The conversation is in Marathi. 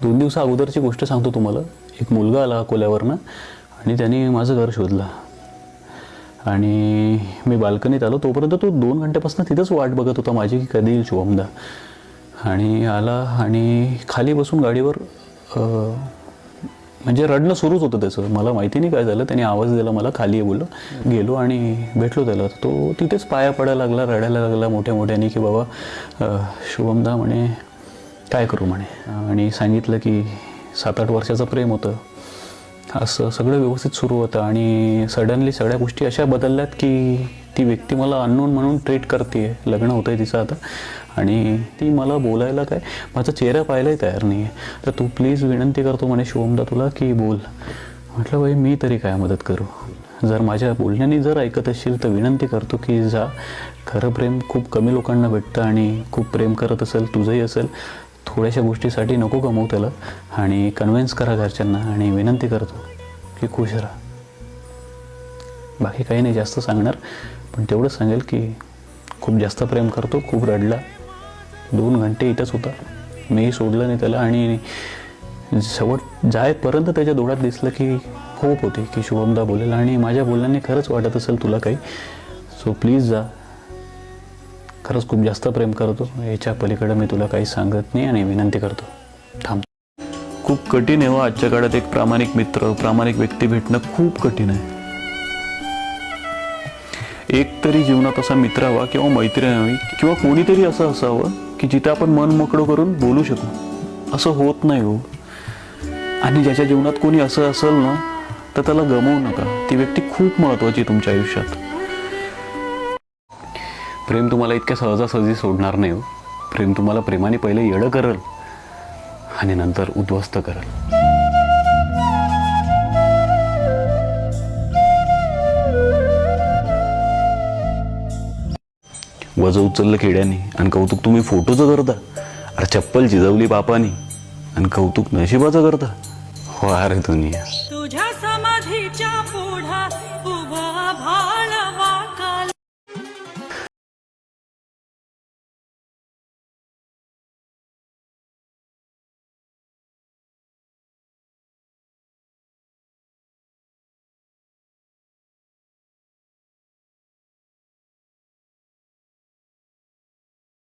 दोन दिवसा अगोदरची गोष्ट सांगतो तुम्हाला. एक मुलगा आला अकोल्यावरनं आणि त्याने माझं घर शोधलं. आणि मी बाल्कनीत आलो. तोपर्यंत तो दोन घंट्यापासून तिथंच वाट बघत होता माझी की कधी येईल शुभमदा. आणि आला आणि खाली बसून गाडीवर म्हणजे रडणं सुरूच होतं त्याचं. मला माहिती नाही काय झालं. त्याने आवाज दिला मला खाली ये बोललो. गेलो आणि भेटलो त्याला. तो तिथेच पाया पडायला लागला रडायला लागला मोठ्या मोठ्याने की बाबा शुभमदा म्हणे काय करू म्हणे? आणि सांगितलं की सात आठ वर्षाचं प्रेम होतं. असं सगळं व्यवस्थित सुरू होतं आणि सडनली सगळ्या गोष्टी अशा बदलल्यात की ती व्यक्ती मला अननोन म्हणून ट्रीट करते लग्न होतं आहे तिचं आता. आणि ती मला बोलायला काय? माझा चेहरा पाहायलाही तयार नाही आहे तर तू प्लीज विनंती करतो म्हणे शिवमदा तुला की बोल. म्हटलं बाई मी तरी काय मदत करू? जर माझ्या बोलण्याने जर ऐकत असशील तर विनंती करतो की जा. खरं प्रेम खूप कमी लोकांना भेटतं आणि खूप प्रेम करत असेल तुझंही असेल. थोड्याशा गोष्टीसाठी नको कमवू त्याला. आणि कन्व्हिन्स करा घरच्यांना आणि विनंती करतो की खुश राहा. बाकी काही नाही जास्त सांगणार. पण तेवढं सांगेल की खूप जास्त प्रेम करतो खूप रडला. दोन घंटे इथंच होता. मीही सोडलं नाही त्याला आणि शेवट जायपर्यंत त्याच्या डोळ्यात दिसलं की होप होती की शुभमदा बोलेल. आणि माझ्या बोलण्याने खरंच वाटत असेल तुला काही. सो प्लीज जा. खरंच खूप जास्त प्रेम करतो. याच्या पलीकडे मी तुला काही सांगत नाही आणि विनंती करतो. थांब. खूप कठीण आहे हो आजच्या काळात एक प्रामाणिक मित्र प्रामाणिक व्यक्ती भेटणं खूप कठीण आहे. एक तरी जीवनात असा मित्र हवा किंवा मैत्रीण हवी किंवा कोणीतरी असं असावं की जिथे आपण मन मोकळं करून बोलू शकू. असं होत नाही हो. आणि ज्याच्या जीवनात कोणी असं असेल ना तर त्याला गमवू नका. ती व्यक्ती खूप महत्वाची तुमच्या आयुष्यात. प्रेम तुम्हाला इतक्या सहजासहजी सोडणार नाही हो. प्रेम तुम्हाला प्रेमाने पहिले येडं करल आणि नंतर उद्ध्वस्त करल. वज उचललं खेड्याने आणि कौतुक तुम्ही फोटोचं करता. अरे चप्पल चिजवली बापाने आणि कौतुक नशिबाचं करता. हो अरे दुनिया. तुझ्या समाधीच्या पुढा